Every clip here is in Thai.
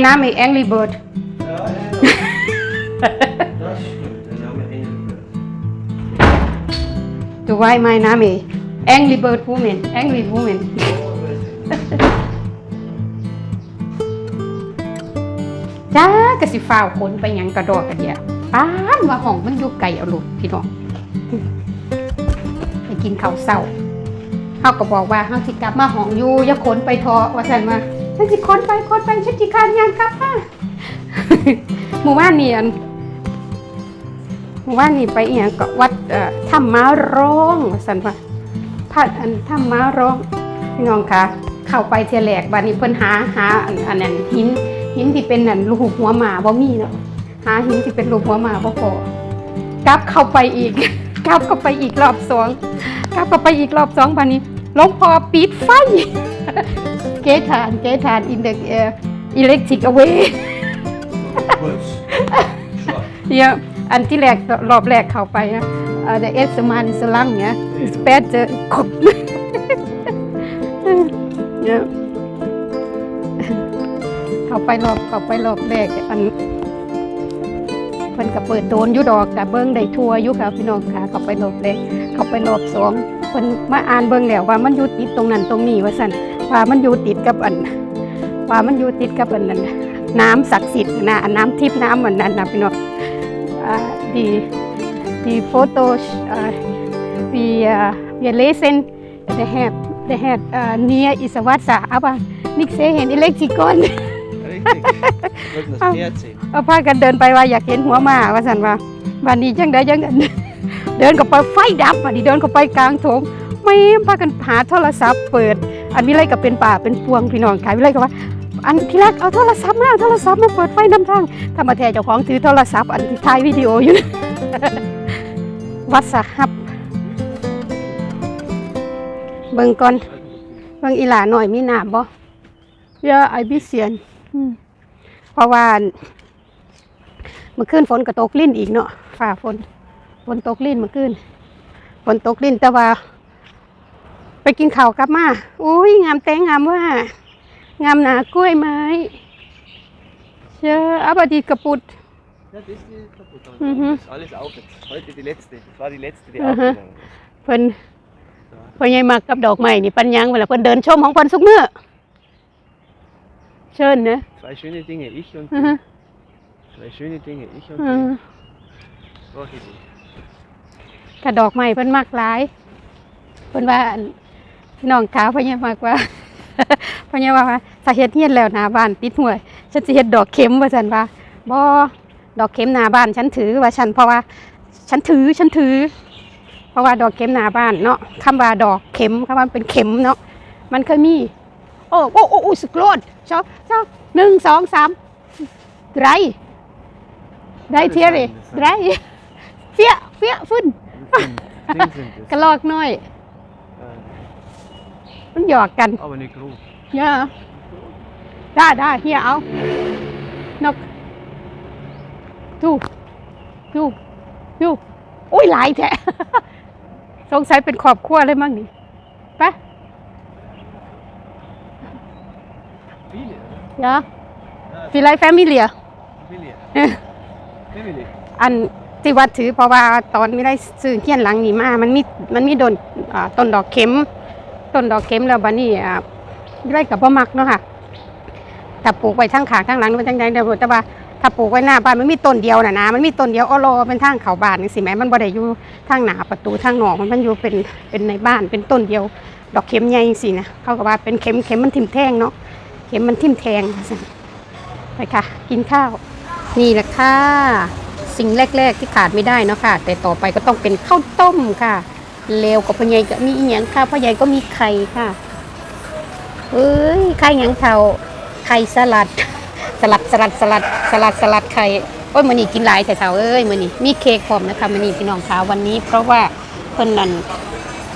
Name is Angry Bird. Ja, ja, ja. Das stimmt, der Name Engelbert. Du weißt mein Name ist Angry Bird Woman. Angry Woman. Oh, weiß ich. จ้ากะสิฟ้าวขนไปหยังกระดอกกระเดียป้านว่าห้องมันอยู่ไกลเอาลูกพี่น้องไปกินข้าวเช้าเฮาก็บอกว่าเฮาสิกลับมาห้องอยู่อย่าขนไปทอว่าซั่นมาฉันสิขนไปขนไปฉันสิคานยางกลับมาหมู่บ้านนี่อันหมู่บ้านนี่ไปอีหยังก็วัดเอ่อถ้ำม้าร้องว่าซั่นว่าพระอันถ้ำม้าร้องพี่น้องคะเข้าไปเที่ยแรกบัดนี้เพิ่นหาหาอันอันนั้นหินหินที่เป็นนั่นลูกหัวหมาบ่มีเนาะหาหินที่เป็นลูกหัวหมาบ่พอกลับเข้าไปอีกกลับเข้าไปอีกรอบสองกลับเข้าไปอีกรอบสองบัดนี้หลวงพ่อปิดไฟ เกทานเกทานอินเดเอ่ออิเล็กทริกเอาไว้ Kurz. Schwach. เดี๋ยวอันที่แรกรอบแรกเข้าไปนะเอ่อ the erste Mal ist so lang ja ist später kommt เนี่ยเข้าไปรอบเข้าไปรอบแรกอันเพิ่นก็เปิดโดนอยู่ดอกกับเบิ้งได้ทัวอยู่ค่ะพี่น้องค่ะเข้าไปรอบแรกเข้าไปรอบสองเพิ่นมาอ่านเบิ้งแล้วว่ามันอยู่ติดตรงนั้นตรงนี้ว่าซั่น ว่ามันอยู่ติดกับอันว่ามันอยู่ติดกับอันนั้นน้ำศักดิ์สิทธิ์นะอันน้ำทิพย์น้ำอันนั้นนะพี่น้องอ่าดีดีโฟโต้อ่า we uh, we lesen the have the have uh, near is a Wasser aber nicht sehen Elektrikon Richtig. Wollten das Pferd sehen. เอาพากันเดินไปว่าอยากเห็นหัวหมาว่าสันว่าวันนี้จังได้จังเดินเข้าไปไฟดับวันนี้เดินเข้าไปกลางโถงไม่พากันหาโทรศัพท์เปิด อันวิไลก็เป็นป่าเป็นพวงพี่น้องขายวิไลก็ว่าอันที่แรกเอาโทรศัพท์มาเอาโทรศัพท์มาเปิดไฟนำทางถ้ามาแทนเจ้าของถือโทรศัพท์อันที่ถ่ายวิดีโออยู่ วัดสะฮับ เบิ่งก่อนเบิ่งอีหลาหน่อยมีหนามบ่เยอะไอบิเซียนอืมเพราะว่าเมื่อคืนฝนก็ตกลิ้นอีกเนาะฝ่าฝนฝนตกลิ้นเมื่อคืนฝนตกลิ้นแต่ว่า ไปกินข้าวกลับมาอุ้ยงามแตงงามว่า งามหนากล้วยไม้เชื่ออับดีกระปุด Ja, das ist die kaputt. aber Mhm. Das ist alles auf jetzt. Heute die letzte. Das war die letzte, die Mhm. aufgegangen ist. เพิ่นเพิ่นยังมากับดอกไม้นี่ปัญญังเวลาเพิ่นเดินชมของเพิ่นสุกเมื่อเชิญนะ Zwei schöne Dinge, ich und อือฮึ du. Zwei schöne Dinge, ich und อืม du. Brauche ich nicht. ถ้าดอกไม้เพิ่นมักหลาย เพิ่นว่าอัน พี่น้องขาวเพิ่นยังมากว่าเพิ่นยังว่าสาเหตุเฮียนแล้วหน้าบ้านติดห้วยฉันสิเฮ็ดดอกเข็มว่าซั่นว่าบ่ดอกเข็มหน้าบ้านฉันถือว่าฉันเพราะว่า ฉันถือฉันถือ เพราะว่าดอกเข็มหน้าบ้านเนาะคำว่าดอกเข็มคำว่าเป็นเข็มเนาะมันเคยมี โอ้โอ้โอ้โอ้สุดโลดเจ้าเจ้าหนึ่งสองสามไรได้เทียร์เลยไรเฟี้ยเฟี้ยฟุ้น Das sind, Ding sind กระ das. ลอกน้อย Äh, มันหยอกกัน aber nicht groß. เนี่ยได้ได้เฮียเอานกดูดูดูอุ้ยหลายแท้ สงสัยเป็นครอบครัวเลยมั้งนี่ไป Viele, oder? เดี๋ยวฟีไลแฟมิเลีย Familie. Family. อันที่วัดถือเพราะว่าตอนไม่ได้ซื้อเทียนหลังนี่มา มันมีมันมีดนอ่าต้นดอกเข็ม ต้นดอกเข็มแล้วบัดนี้อ่าไม่ได้กับบ่มักเนาะค่ะถ้าปลูกไว้ทั้งขางทั้งหลังมันจังไดเดี๋ยวแต่ว่าถ้าปลูกไว้หน้าบ้านมันมีต้นเดียวน่ะนะมันมีต้นเดียวอ้อรอเป็นทางเขาบ้านจังซี่แหมมันบ่ได้อยู่ทางหน้าประตูทางนอกมันมันอยู่เป็นเป็นในบ้านเป็นต้นเดียว ดอกเข็มใหญ่จังซี่นะเขาก็ว่าเป็นเข็มเข็มมันทิ่มแทงเนาะเข็มมันทิ่มแทงไปค่ะ กินข้าว นี่แหละค่ะสิ่งแรก ๆ ที่ขาดไม่ได้เนาะค่ะ แต่ต่อไปก็ต้องเป็นข้าวต้มค่ะ เลวกับพ่อใหญ่ก็มีอีหยังค่ะพ่อใหญ่ก็มีไข่ค่ะเอ้ยไข่หยังเท่าไข่สลัด สลัดสลัดสลัดสลัดสลัดไข่โอ้ยมื้อนี้กินหลายแต่เท่าเอ้ยมื้อนี้มีเค้กพร้อมนะคะมื้อนี้พี่น้องคะวันนี้ เพราะว่าเพิ่นนั่น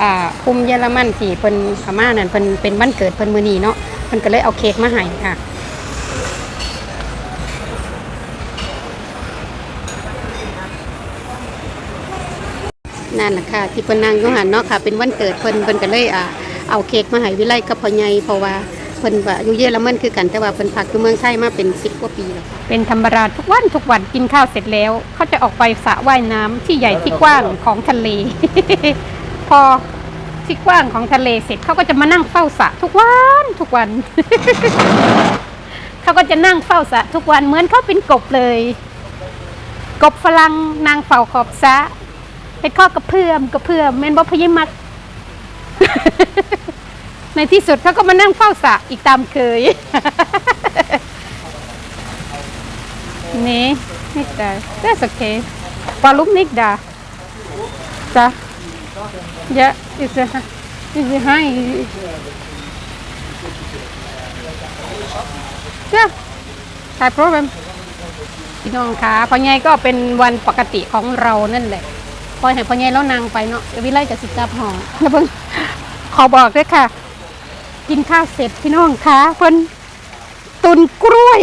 อ่าคุมเยอรมันที่เพิ่นพม่านั่นเพิ่นเป็นวันเกิดเพิ่นมือนีเนาะเพิ่นก็เลยเอาเค้กมาให้ค่ะ นั่นแหละค่ะ ที่เพิ่นนั่งอยู่หันเนาะค่ะ เป็นวันเกิดเพิ่นเพิ่นก็เลยอ่าเอาเค้กมาให้วิไลกับพ่อใหญ่เพราะว่าพิ่นว่าอยู่เยอรมันคือกันแต่ว่าเพิ่นพักอยู่เมืองไทยมาเป็น10กว่าปีแล้วเป็นธรรมดาทุกวันทุกวันกินข้าวเสร็จแล้ว เขาจะออกไปสระว่ายน้ำที่ใหญ่ที่กว้างของทะเล พอที่กว้างของทะเลเสร็จเขาก็จะมานั่งเฝ้าสระทุกวันทุกวัน เขาก็จะนั่งเฝ้าสระทุกวันเหมือนเขาเป็นกบเลย กบฝรั่งนางเฝ้าขอบสระ เป็นข้อกระเพื่อมกระเพื่อมแม่นบ่พยิมัก ในที่สุดเขาก็มานั่งเฝ้าสระอีกตามเคย nee, niet daar. Dat is oké. Waarom niet daar? Daar. Ja, is er, is er hij. Ja, geen probleem. พี่น้องคะพ่อใหญ่ก็เป็นวันปกติของเรานั่นแหละ ล่อยให้พ่อใหญ่แล้วนางไปเนาะเดี๋ยววิไลกับสิกลับห้องแล้วเพิ่งขอบอกด้วยค่ะ กินข้าวเสร็จพี่น้องคะเพิ่นตุนกล้วย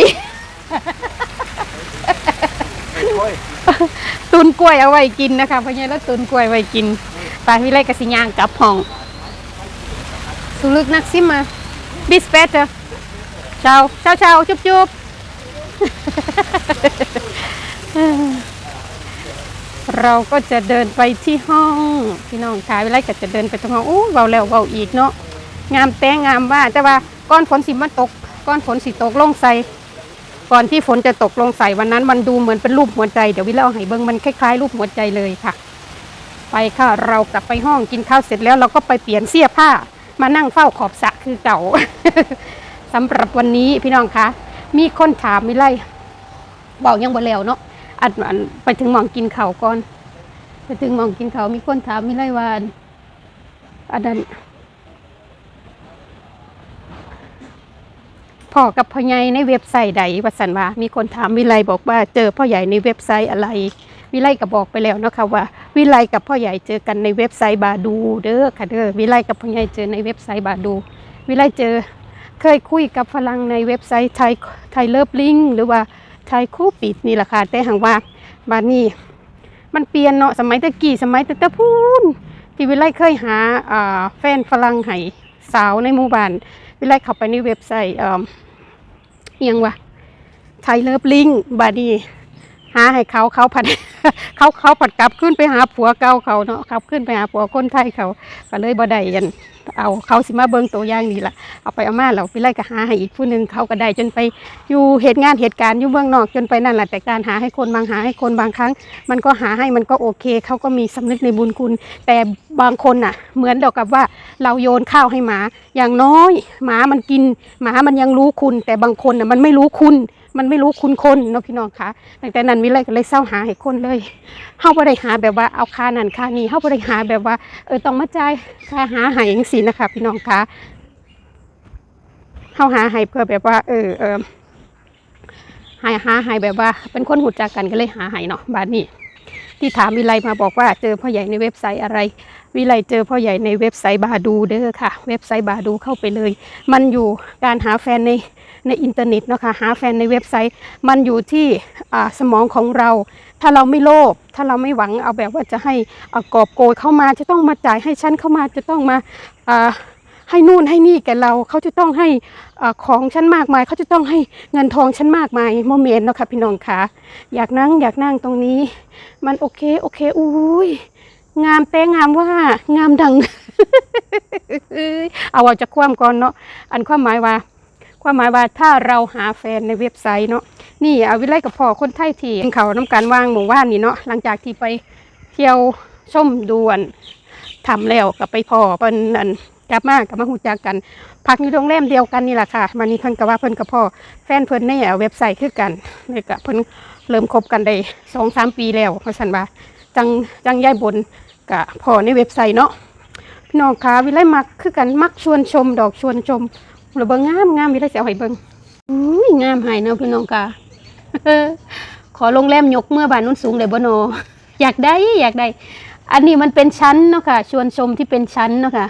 ตุนกล้วยเอาไว้กินนะคะพ่อใหญ่แล้วตุนกล้วยไว้กินไปวิไลกับสิย่างกลับห้องสุลึกนักซิมาบิสเปเตเช้าเช้าเช้าจุ๊บจุ๊บ เราก็จะเดินไปที่ห้องพี่น้องคะเวลาก็จะเดินไปตรงห้องอู้เบาแล้วเบาอีกเนาะงามแต่งงามว่าแต่ว่าก้อนฝนสิมันตก ก้อนฝนสิตกลงใส่ก่อนที่ฝนจะตกลงใส่วันนั้นมันดูเหมือนเป็นรูปหัวใจเดี๋ยววิลาเอาให้เบิ้งมันคล้ายๆรูปหัวใจเลยค่ะ ไปค่ะเรากลับไปห้องกินข้าวเสร็จแล้วเราก็ไปเปลี่ยนเสื้อผ้า มานั่งเฝ้าขอบสระคือเก่าสำหรับวันนี้พี่น้องคะมีคนถามวิไลบอกยังบ่แล้วเนาะ อันอันไปถึงหมองกินเขาก่อน ไปถึงหมองกินเขามีคนถามวิไลว่าอันอันนั้นพ่อกับพ่อใหญ่ในเว็บไซต์ใดว่าสันว่ามีคนถามวิไลบอกว่าเจอพ่อใหญ่ในเว็บไซต์อะไร วิไลก็บอกไปแล้วนะคะว่า วิไลกับพ่อใหญ่เจอกันในเว็บไซต์บาดูเด้อค่ะเด้อวิไลกับพ่อใหญ่เจอในเว็บไซต์บาดู วิไลเจอเคยคุยกับฝรั่งในเว็บไซต์ไทยไทยเลิฟลิงหรือว่า ไทยคู่ปิดนี่แหละค่ะแต่หังว่าบานนี้มันเปลี่ยนเนาะสมัยตะกี้สมัยตะตะพูนที่วิไลเคยหาแฟนฝรั่งไห้สาวในหมู่บ้านวิไลเข้าไปในเว็บไซต์เอียงวะไทยเลิฟลิงบาดนี หาให้เขาเขาผัดเขาเขาผัดกลับขึ้นไปหาผัวเก่าเขาเนาะกลับขึ้นไปหาผัวคนไทยเขาก็เลยบ่ได้ยันเอาเขาสิมาเบิ่งตัวอย่างนี่ละเอาไปเอามาแล้ววิไล่ก็หาให้อีกผู้หนึ่งเขาก็ได้จนไปอยู่เหตุงานเหตุการณ์อยู่เมืองนอกจนไปนั่นแหละแต่การหาให้คนบางหาให้คนบางครั้ง มันก็หาให้มันก็โอเค เขาก็มีสำนึกในบุญคุณ แต่บางคนน่ะ เหมือนเดียวกับว่าเราโยนข้าวให้หมาอย่างน้อย หมามันกิน หมามันยังรู้คุณ แต่บางคนน่ะมันไม่รู้คุณ มันไม่รู้คุณคนเนาะพี่น้องคะตั้งแต่นั้นวิไลก็เลยเศร้าหาให้คนเลยเฮาบ่ได้หาแบบว่าเอาค่านั่นค่านี้เฮาบ่ได้หาแบบว่าเออต้องมาจ่ายค่าหาให้จังซี่นะคะ พี่น้องคะเฮาหาให้เพื่อแบบว่า เออเออหาหาให้แบบว่า เป็นคนหูจักกันก็เลยหาให้เนาะบาดนี้ ที่ถามวิไลมาบอกว่าเจอพ่อใหญ่ในเว็บไซต์อะไร วิไลเจอพ่อใหญ่ในเว็บไซต์บาดูเด้อค่ะ เว็บไซต์บาดูเข้าไปเลย มันอยู่การหาแฟนในในอินเทอร์เน็ตนะคะหาแฟนในเว็บไซต์ มันอยู่ที่สมองของเรา ถ้าเราไม่โลภถ้าเราไม่หวังเอาแบบว่าจะให้อกอบโกยเข้ามาจะต้องมาจ่ายให้ฉันเข้ามาจะต้องมา ให้นู่นให้นี่แกเรา เขาจะต้องให้ของฉันมากมาย เขาจะต้องให้เงินทองฉันมากมายโมเมนต์เนาะค่ะพี่น้องค่ะอยากนั่งอยากนั่งตรงนี้ มันโอเคโอเคอุ้ยงามแต่งามว่างามดัง เอาเอาจากความก่อนเนาะอันความหมายว่า ความหมายว่าถ้าเราหาแฟนในเว็บไซต์เนาะนี่เอาวิไลกับพ่อคนไทยที่เขาน้ำการว่างหมู่บ้านนี่เนาะหลังจากที่ไปเที่ยวชมดวนทำแล้วกับไปพ่อเป็นอัน กลับมากับมาหูจักกันพักอยู่โรงแรมเดียวกันนี่แหละค่ะมันนี้เพิ่นก็ว่าเพิ่นกับพ่อแฟนเพิ่นในเว็บไซต์คือกันนี่ก็เพิ่นเริ่มคบกันได้สองสามปีแล้วเพราะฉันว่าจังจังย้ายบนกับพ่อในเว็บไซต์เนาะพี่น้องคะวิไลมักคือกันมักชวนชม ดอกชวนชมระเบิงงามงามวิไลเสียวให้เบิงอุ้ยงามหายเนาะพี่น้องคะขอโรงแรมยกเมื่อบานนุ่นสูงเลยบ่โนอยากได้อยากได้ อันนี้มันเป็นชั้นเนาะค่ะชวนชมที่เป็นชั้นเนาะค่ะ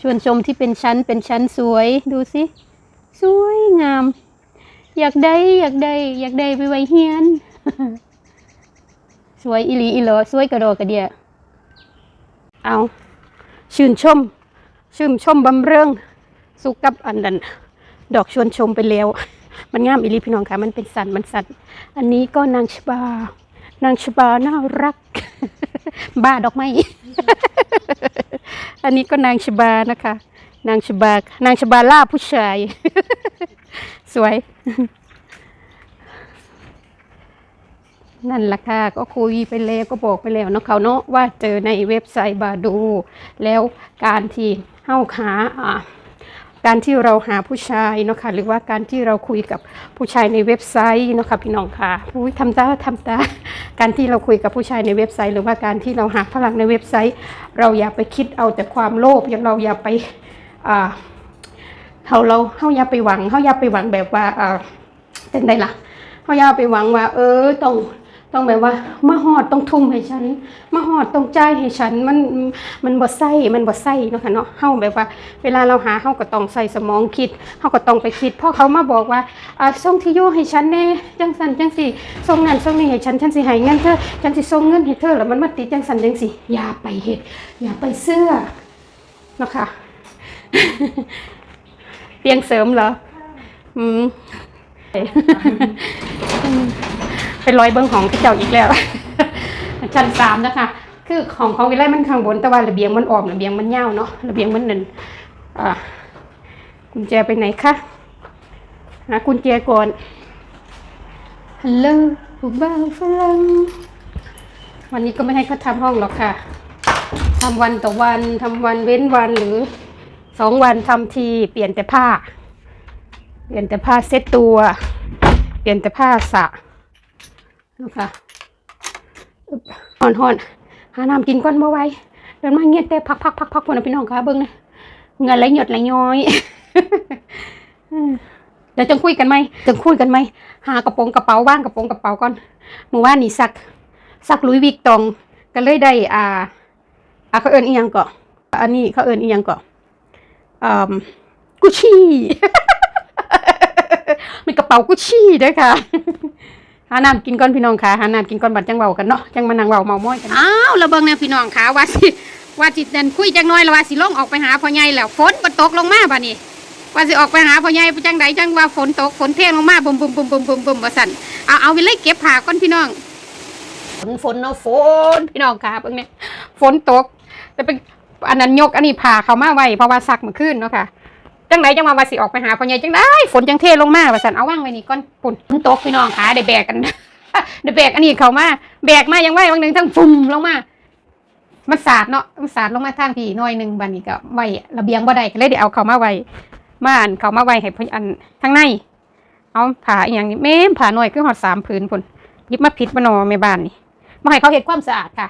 ชวนชมที่เป็นชั้นเป็นชั้นสวยดูสิ สวยงาม อยากได้อยากได้ อยากได้ไปไว้เฮียน สวยอีหลีอีหลอสวยกระโดกระเดียเอาชื่นชม ชื่นชมบำเริงสุกับอันนั้นดอกชวนชมไปแล้ว มันงามอีลีพี่น้องค่ะ มันเป็นสันมันสันอันนี้ก็นางชบานางชบาน่ารัก บ้าดอกไม้ อันนี้ก็นางชบานะคะ นางชบานางชบาล่าผู้ชาย สวย นั่นแหละค่ะก็คุยไปแล้วก็บอกไปแล้วเนาะเขาเนาะว่าเจอในเว็บไซต์บาดู แล้วการที่เข้าขาอ่า การที่เราหาผู้ชายเนาะค่ะหรือว่าการที่เราคุยกับผู้ชายในเว็บไซต์เนาะค่ะพี่น้องค่ะอุ้ยทำตาทำตา การที่เราคุยกับผู้ชายในเว็บไซต์ หรือว่าการที่เราหาฝรั่งในเว็บไซต์ เราอย่าไปคิดเอาแต่ความโลภอย่างเราอย่าไปอ่าเขาเราเฮาอย่าไปหวังเฮาอย่าไปหวังแบบว่าเออเป็นไดล่ะเฮาอย่าไปหวังว่า เออต้อง ต้องแบบว่ามาฮอดต้องทุ่มให้ฉันมาฮอดต้องใจให้ฉันมันมันบ่ใส่มันบ่ใส่เนาะค่ะเนาะเฮาแบบว่า เวลาเราหาเฮาก็ต้องใส่สมองคิดเฮาก็ต้องไปคิดพราะเขามาบอกว่าอ่าส่งที่อยู่ให้ฉันแน่จังสันจังสิส่งนั่นส่งนี่ให้ฉันฉันสิให้เงินเธอฉันสิส่งเงินให้เธอแล้วมันมาติดจังสันจังสิอย่าไปเฮ็ดอย่าไปเสื้อเนาะค่ะเตียงเสริมเหรออืม เป็นรอยเบิ้งของที่เจ้าอีกแล้ว ชั้นสามนะคะ คือของของวิไลมันข้างบนแต่ว่าระเบียงมันออมระเบียงมันยาวเนาะระเบียงมันนั่นอ่ากุญแจไปไหนคะหากุญแจก่อนฮัลโหลผู้บ่าวฝรั่งวันนี้ก็ไม่ให้เขาทำห้องหรอกค่ะทำวันต่อวันทำวันเว้นวันหรือสองวันทำทีเปลี่ยนแต่ผ้า เปลี่ยนแต่ผ้าเซ็ตตัว เปลี่ยนแต่ผ้าสระ นะคะหอนหอนๆหาน้ำกินก้อนบ่ไหว้เดินมาเงียบแต่พักพักพักพักพวกนะพี่น้องค่ะเบิ้งนะเงินไหลหยดไหลย้อยเดี๋ยวจะคุยกันไหมจะคุยกันไหมหากระโปรงกระเป๋าว่างกระโปรงกระเป๋าก่อนเมื่อวานนี่ซักซักลุยวิกตองก็เลยได้อ่าอ่าเขาเอินอีหยังก่ออันนี้เขาเอินอีหยังก่ออืมกุชชี่มีกระเป๋ากุชชี่ด้วยค่ะ หาน้ำกินก่อนพี่น้องค่ะหาน้ำกินก่อนบัดจังเบากันเนาะจังมานั่งเบาเมาม้อยกันอ้าวระเบิงเนี่ยพี่น้องค่ะว่าสิว่าสิตเดินคุยจังน้อยแล้วว่าสิลงออกไปหาพ่อใหญ่แล้วฝนก็ตกลงมาบ่านี้ว่าสิออกไปหาพ่อใหญ่จังใดจังว่าฝนตกฝนเทลงมาบุมบุมบุมบุมบุมบุมบ่สั่นเอาเอาไปเลยเก็บผ้าก่อนพี่น้องฝนฝนเนาะฝนพี่น้องค่ะเบิ่งเนี่ยฝนตกแต่เป็นอันนั้นยกอันนี้ผ่าเขามาไว้เพราะว่าซักเมื่อคืนเนาะค่ะ จังไหนจังมาว่าสิออกไปหาพ่อใหญ่จังได้ฝนจังเทลงมาว่าสันเอาว่างไว้นี่ก่อนฝนฝนตกพี่น้องค่ะได้แบกกันได้แบกอันนี้เขามาแบกมายังไหวบางหนึ่งทั้งฝุ่มลงมา มันสาดเนาะมันสาดลงมาทางพี่น้อยหนึ่งบันนี้ก็ไหวระเบียงบ่ได้ก็เลยได้เอาเขามาไหวมาอันเขามาไหวให้พ่ออันทางในเอาผ่าอย่างนี้แม่ผ่าหน่อยคือหอดสามผืนพุ่นยิบมาผิดมานอแม่บ้านนี่มาให้เขาเห็นความสะอาดค่ะ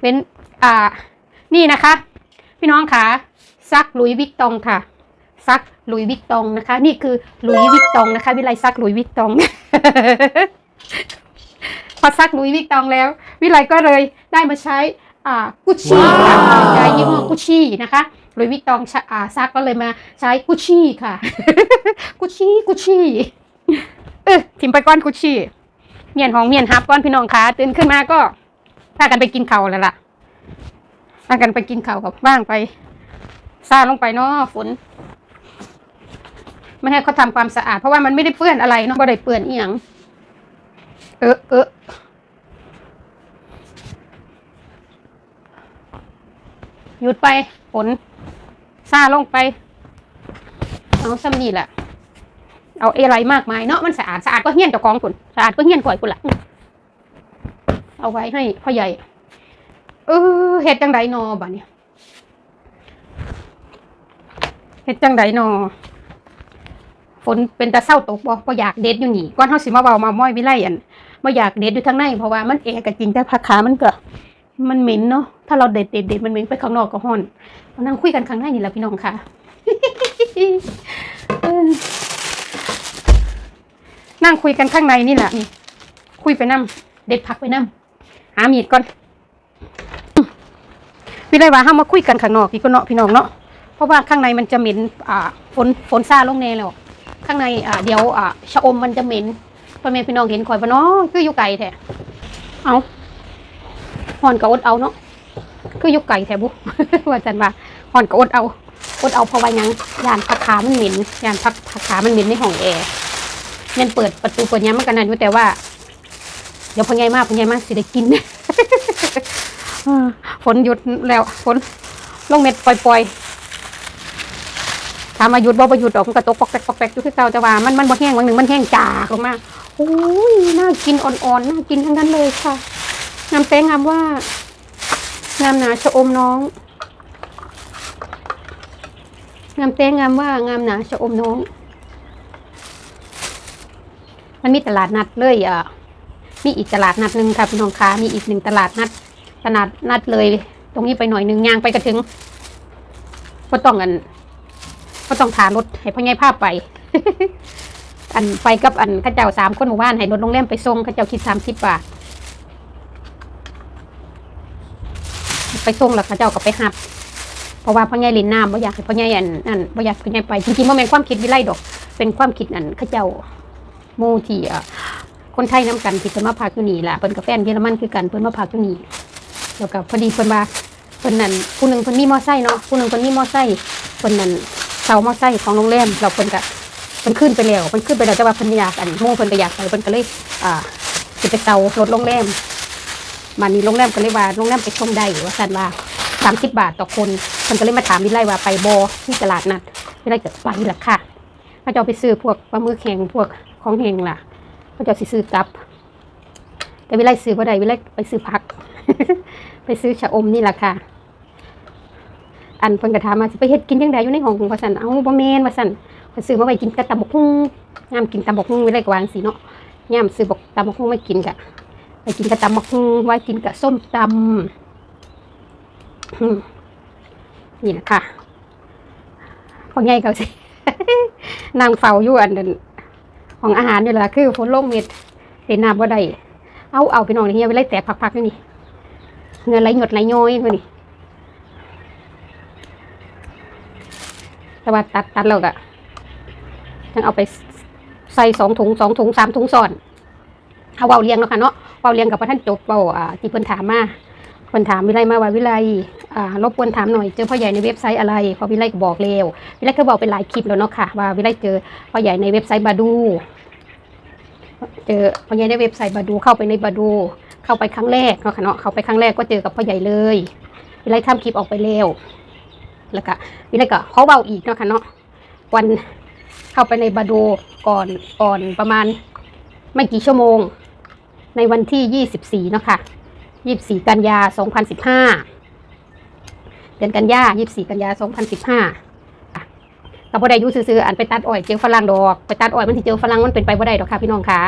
เป็นอ่า นี่นะคะ พี่น้องค่ะ ซักหลุยส์วิกตองค่ะ ซักหลุยส์วิกตองนะคะ นี่คือหลุยส์วิกตองนะคะ วิไลซักหลุยส์วิกตอง พอซักหลุยส์วิกตองแล้ว วิไลก็เลยได้มาใช้อ่ากุชชี่ค่ะใช้ยี่ห้อกุชชี่นะคะหลุยส์วิกตองชะอ่าซักก็เลยมาใช้กุชชี่ค่ะ กุชชี่กุชชี่เออทิมไปก้อนกุชชี่เมียนห้องเมียนฮับก้อนพี่น้องค่ะตื่นขึ้นมาก็พากันไปกินข้าวแล้วล่ะพากันไปกินข้าวกับบ้างไป ซาลงไปเนาะฝนไม่ให้เขาทำความสะอาด เพราะว่ามันไม่ได้เปื้อนอะไรเนาะบ่ได้เปื้อนอีหยังเออเออหยุดไปฝนซาลงไป เอาซ้ำนี่แหละเอาอะไรมากมายเนาะมันสะอาดสะอาดก็เฮี้ยนเจ้าของคุณสะอาดก็เฮี้ยนก่อยคุณละเอาไว้ให้พ่อใหญ่ เออเฮ็ดจังไดนอบ่เนี่ย เฮ็ดจังไดนอฝนเป็นตาเศร้าตกบ่บ่อยากเด็ดอยู่นี่ก่อนเฮาสิมาเว้ามาม้อยวิไลอันบ่อยากเด็ดอยู่ทางในเพราะว่ามันแอร์ก็จริงแต่ผักขามันก็ มันเหม็นเนาะถ้าเราเด็ดเด็ดเด็ดมันเหม็นไปข้างนอกก็ฮ้อนมานั่งคุยกันข้างในนี่แหละพี่น้องค่ะนั่งคุยกันข้างในนี่แหละนี่คุยไปนํเด็ดผักไปนํหามีดก่อนพี่เลยว่าห้ามมาคุยกันข้างนอกพี่ก็เนาะพี่น้องเนาะ เพราะว่าข้างในมันจะเหม็นอ่าฝนฝนซาลงแน่แล้วข้างในอ่าเดี๋ยวอ่าชะอมมันจะเหม็นพ่อแม่พี่น้องเห็นคอยปะเนาะคืออยู่ไกลแท้เอาหอนกะอดเอาเนาะคืออยู่ไกลแท้บุว่าจันว่าหอนกะอดเอาอดเอาเพราะว่ายังยานผักขามันเหม็นยานผักผักขามันเหม็นในห้องแอร์ยันเปิดประตูเปิดยังมันกันนั่นอยู่แต่ว่าเดี๋ยวพอไงมากพอไงมากสิได้กินฝนหยุดแล้วฝนลงเม็ดปล่อยๆ ถามมาหยุดบ่บ่หยุดดอกมันก็ตกปอกแปกปอกแปกอยู่คือเก่าแต่ว่ามันมันบ่แห้งวันหนึ่งมันแห้งจากลงมาโอ้ยน่ากินอ่อนๆน่ากินทั้งนั้นเลยค่ะงามแป้งงามว่างามหนาชะอมน้องงามแป้งงามว่างามหนาชะอมน้อง มันมีตลาดนัดเลยอะมีอีกตลาดนัดหนึ่งค่ะพี่น้องค้ามีอีกหนึ่งตลาดนัดตลาดนัดเลย ตรงนี้ไปหน่อยหนึ่งย่างไปกระถึงก็ต้องอัน ก็ต้องถารถให้พ่อใหญ่ภาพไป อันไปกับอันข้าเจ้าสามคนหมู่บ้านให้รถโรงแรมไปส่งข้าเจ้าคิดสามสิบบาทไปส่งแล้วข้าเจ้าก็ไปหับ เพราะว่าพ่อใหญ่ลินน้ำบ่อยากให้พ่อใหญ่อันอันบ่อยากพ่อใหญ่ไปจริงๆมันเป็นความคิดวิไลดอก เป็นความคิดอันข้าเจ้ามูที่อะคนไทยน้ำกันที่เพิ่นมาพักอยู่นี่ล่ะเพิ่นกับแฟนเยอรมันคือกันเพิ่นมาพักอยู่นี่แล้วก็พอดีเพิ่นว่าเพิ่นนั่นผู้หนึ่งเพิ่นมีมอไซค์เนาะผู้หนึ่งเพิ่นมีมอไซค์เพิ่นนั่น เช่ามอไซค์ของโรงแรมเราเพิ่นก็เพิ่นขึ้นไปแล้วเพิ่นขึ้นไปแล้วแต่ว่าเพิ่นอยากอันมู่เพิ่นก็อยากไปเพิ่นก็เลยอ่าสิไปเช่ารถโรงแรมมานี่โรงแรมก็เลยว่าโรงแรมไปชมได้ว่าซั่นว่า30บาทต่อคนเพิ่นก็เลยมาถามวิไลว่าไปบ่ที่ตลาดนัดวิไลก็ไปล่ะค่ะเขาจะไปซื้อพวกปลาหมึกแห้งพวกของแห้งล่ะเขาจะสิซื้อกลับ แต่วิไลซื้อบ่ได้วิไลไปซื้อผัก ไปซื้อชะอมนี่แหละค่ะ อันเพิ่นก็ถามมาสิไปเฮ็ดกินจังไดอยู่ในห้องว่าซั่นเอ้าบ่แม่นว่าซั่นเพิ่นซื้อมาไว้กินกับตำบักหุ่งยามกินตำบักหุ่งวิไลก็วาจั่งสิเนาะยามซื้อบักตำบักหุ่งไว้กินกะไปกินกับตำบักหุ่งไว้กินกับส้มตำนี่นะคะพอใหญ่เขาสินางเฝ้าอยู่อันนั้นของอาหารอยู่ละคือฝนลงเม็ดเห็นน้ำว่าได้เอาเอาไปนอนเฮียไปไล่แตกพักๆนี่นี่เงินไหลหยดไหลย้อยมานี่ แต่ว่าตัดตัดแล้วก็ยังเอาไปใส่สองถุงสองถุงสามถุงซ้อนเอาเบาเลี้ยงแล้วค่ะเนาะเบาเลี้ยงกับพระท่านจบเบาอ่าที่เพิ่นถามมาเพิ่นถามวิไลมาว่าวิไลอ่ารบกวนถามหน่อยเจอพ่อใหญ่ในเว็บไซต์อะไรพอวิไลก็บอกเร็ววิไลก็บอกเป็นหลายคลิปแล้วเนาะค่ะ ว่าวิไลเจอพ่อใหญ่ในเว็บไซต์บาดู เจอพ่อใหญ่ในเว็บไซต์บาดูเข้าไปในบาดู เข้าไปครั้งแรกเนาะค่ะเนาะเข้าไปครั้งแรกก็เจอกับพ่อใหญ่เลยวิไลทำคลิปออกไปเร็ว แล้วก็วิไลก็เขาเบาอีกเนาะค่ะเนาะวันเข้าไปในบาโดก่อนก่อนประมาณไม่กี่ชั่วโมง ในวันที่ยี่สิบสี่เนาะค่ะยี่สิบสี่กันยาสองพันสิบห้าเดือนกันยายี่สิบสี่กันยาสองพันสิบห้ากับบ่ได้ยู่ซื่ออันไปตัดอ้อยเจอฝรั่งดอก ไปตัดอ้อยมันสิเจอฝรั่งมันเป็นไปบ่ได้ดอกค่ะพี่น้องคะ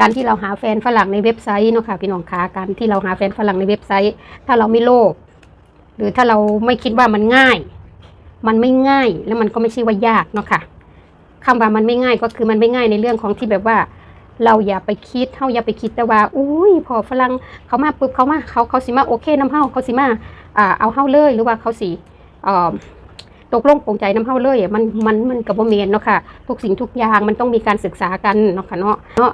การที่เราหาแฟนฝรั่งในเว็บไซต์เนาะค่ะพี่น้องคะการที่เราหาแฟนฝรั่งในเว็บไซต์ ถ้าเราไม่โลภ หรือถ้าเราไม่คิดว่ามันง่าย มันไม่ง่ายแล้วมันก็ไม่ใช่ว่ายากเนาะค่ะคำว่ามันไม่ง่ายก็คือมันไม่ง่ายในเรื่องของที่แบบว่า เราอย่าไปคิดเฮาอย่าไปคิดแต่ว่าอุ้ยพอฝรั่งเขามาปุ๊บเขามาเขาเขาสิมาโอเคน้ำเฮาเขาสิมาอ่าเอาเฮาเลยหรือว่าเขาสิอ่อตกลงปรงใจน้ำเฮาเลยมันมันมันกับบ่เมนเนาะค่ะ ทุกสิ่งทุกอย่างมันต้องมีการศึกษากันเนาะค่ะเนาะเนาะ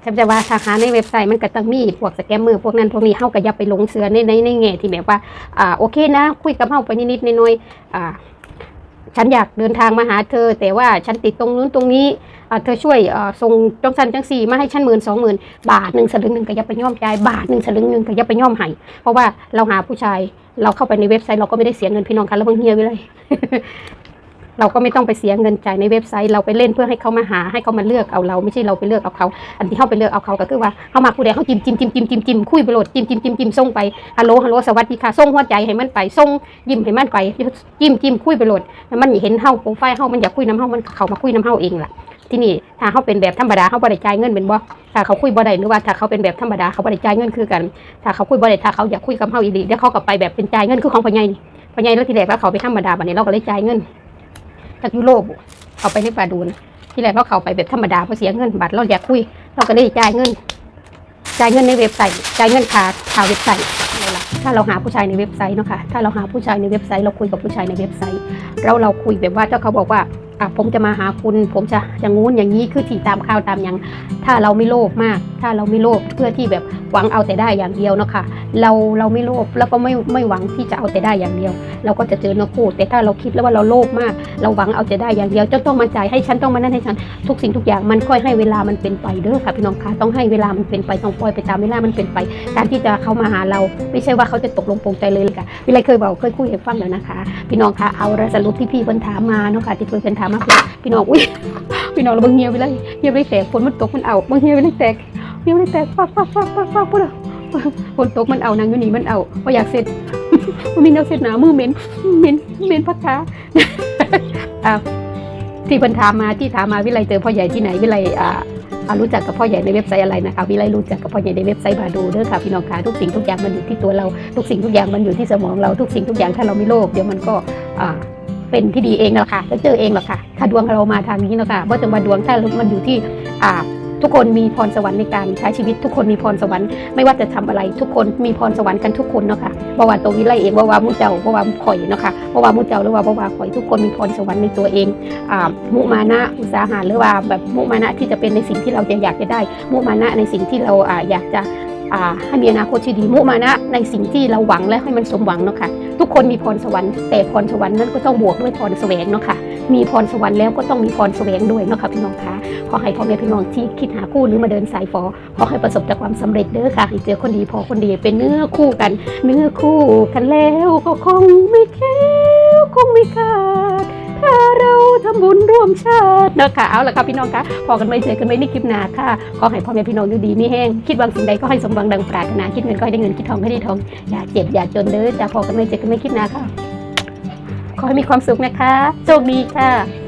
แทบจะว่าสาขาในเว็บไซต์มันก็ต้องมีพวกสแกมเมอร์พวกนั้นพวกนี้เฮาก็อย่าไปหลงเสือในในในแง่ที่แบบว่าอ่าโอเคนะ คุยกับเฮาไปนิดๆหน้อยๆอ่าฉันอยากเดินทางมาหาเธอ แต่ว่าฉันติดตรงนู้นตรงนี้อ่าเธอช่วยอ่าส่งจังสันจังสี่มาให้ฉันหมื่นสองหมื่นบาทหนึ่งสลึงหนึ่งก็อย่าไปย่อมใจายบาทหนึ่งสลึงหนึ่งก็อย่าไปย่อมให้เพราะว่าเราหาผู้ชายเราเข้าไปในเว็บไซต์เราก็ไม่ได้เสียเงินพี่น้องค่ะแล้วเพิ่งเฮียไว้เลย เราก็ไม่ต้องไปเสียเงินจ่ายในเว็บไซต์เราไปเล่นเพื่อให้เขามาหาให้เขามาเลือกเอาเราไม่ใช่เราไปเลือกเอาเขา อันที่เขาไปเลือกเอาเขาก็คือว่าเขามาผู้ใดเขาจิ้มจิ้มจิ้มจิ้มจิ้มจิ้มคุยไปโหลดจิ้มจิ้มจิ้มจิ้มส่งไปฮัลโหลฮัลโหลสวัสดีค่ะส่งหัวใจให้มันไปส่งยิ้มให้มันไปจิ้มจิ้มคุยไปโหลดมันเห็นเฮาโปรไฟล์เฮามันอยากคุยน้ำเฮามันเขามาคุยน้ำเฮาเองล่ะที่นี่ถ้าเขาเป็นแบบธรรมดาเขาบริจ่ายเงินเป็นบ่ถ้าเขาคุยบ่ได้หรือว่าถ้าเขาเป็นแบบธรรมดาเขาบริจ่ายเงินคือกัน ถ้าเขาคุยบ่ได้ถ้าเขาอยากคุยกับเฮาอีหลีเดี๋ยวเขาก็ไปแบบเป็นจ่ายเงินคือของพ่อใหญ่นี่พ่อใหญ่แล้วทีแรกแล้วเขาไปธรรมดาบัดนี้เราก็เลยจ่ายเงิน จากยุโรปเขาไปในปาดูนที่แรกเราเขาไปแบบธรรมดาเพราะเสียเงินบัตรเราอยากคุย เราก็เลยจ่ายเงินจ่ายเงินในเว็บไซต์จ่ายเงินค่าค่าเว็บไซต์นี่ล่ะถ้าเราหาผู้ชายในเว็บไซต์เนาะค่ะถ้าเราหาผู้ชายในเว็บไซต์เราคุยกับผู้ชายในเว็บไซต์เราเราคุยแบบว่าถ้าเขาบอกว่าอะผมจะมาหาคุณ ผมจะอย่างงู้นอย่างนี้คือที่ตามข่าวตามอย่างถ้าเราไม่โลภมาก ถ้าเราไม่โลภเพื่อที่แบบหวังเอาแต่ได้อย่างเดียวเนาะค่ะ เราเราไม่โลภแล้วก็ไม่ไม่หวังที่จะเอาแต่ได้อย่างเดียว เราก็จะเจอนื้อคู่แต่ถ้าเราคิดแล้วว่าเราโลภมาก เราหวังเอาแต่ได้อย่างเดียวจะต้องมาจ่ายให้ฉันต้องมานั่นให้ฉันทุกสิ่งทุกอย่างมันค่อยให้เวลามันเป็นไปเด้อค่ะพี่น้องคะต้องให้เวลามันเป็นไปต้องปล่อยไปตามเวลามันเป็นไป การที่จะเข้ามาหาเรา ไม่ใช่ว่าเขาจะตกลงปรงใจเลยเลยค่ะวิไลเคยบอกเคยคุยให้ฟังแล้วนะคะ พี่น้องคะเอาละสรุปที่พี่เพิ่นถามมาเนาะค่ะที่เพิ่นถามมาคือพี่น้องอุ้ยพี่น้องเราบิ่งเงียบไปเลยเงียบไปแตกฝนมันตกมันเอาบางเงียบไปเลยแตกเงียบไปแตกฟักฟักฟักฟักฟักพูดอะ ฝนตกมันเอานางอยู่นี่มันเอาว่าอยากเสร็จมันมีแนวเสร็จหนามือเหม็นเหม็นเหม็นพัดขาอ่าที่พิ่นถามมาที่ถามมาวิไลเจอพ่อใหญ่ที่ไหนวิไลอ่ารู้จักกับพ่อใหญ่ในเว็บไซต์อะไรนะคะวิไลรู้จักกับพ่อใหญ่ในเว็บไซต์บาดูเด้อค่ะพี่น้องค่ะทุกสิ่งทุกอย่างมันอยู่ที่ตัวเราทุกสิ่งทุกอย่างมันอยู่ที่สมองเราทุกสิ่งทุกอย่างถ้าเราไม่โลภเดี๋ยวมันก็อ่าเป็นที่ดีเองนั่นแหละค่ะแล้วเจอเองหรอกค่ะ ถ้าดวงเรามาทางนี้เนาะค่ะว่าจะมาดวงถ้ามันอยู่ที่อ่า ทุกคนมีพรสวรรค์ในการใช้ชีวิตทุกคนมีพรสวรรค์ไม่ว่าจะทำอะไร ทุกคนมีพรสวรรค์กันทุกคนเนาะค่ะบ่ว่าตัววิไลเองบ่ว่ามุเจ้าบ่ว่าข่อยเนาะค่ะบ่ว่ามุเจ้าหรือว่าบ่ว่าข่อยทุกคนมีพรสวรรค์ในตัวเองอ่ามุมานะอุตสาหะหรือว่าแบบมุมานะที่จะเป็นในสิ่งที่เราจะอยากจะได้ มุมานะในสิ่งที่เราอ่าอยากจะ ให้มีอนาคตที่ดีมุมานะ ในสิ่งที่เราหวังและให้มันสมหวังเนาะค่ะทุกคนมีพรสวรรค์แต่พรสวรรค์นั้นก็ต้องบวกด้วยพรแสวงเนาะค่ะมีพรสวรรค์แล้วก็ต้องมีพรแสวงด้วยเนาะค่ะพี่น้องคะขอให้พ่อแม่พี่น้องที่คิดหาคู่หรือมาเดินสายฟอขอให้ประสบแต่ความสำเร็จเด้อค่ะให้เจอคนดีพอคนดีเป็นเนื้อคู่กัน เนื้อคู่กันแล้วก็คงไม่แค้วคงไม่ขาด เราทำบุญร่วมชาตินะคะเอาละค่ะพี่น้องคะพอกันไว้เจอกันไว้ในคลิปหน้าค่ะขอให้พ่อแม่พี่น้องดูดีมีแห้งคิดหวังสิ่งใดก็ให้สมหวังดังปรารถนาคิดเงินก็ให้ได้เงินคิดทองให้ได้ทองอย่าเจ็บอย่าจนเด้อจะพอกันไว้เจอกันไว้คลิปหน้าค่ะ ขอให้มีความสุขนะคะโชคดีค่ะ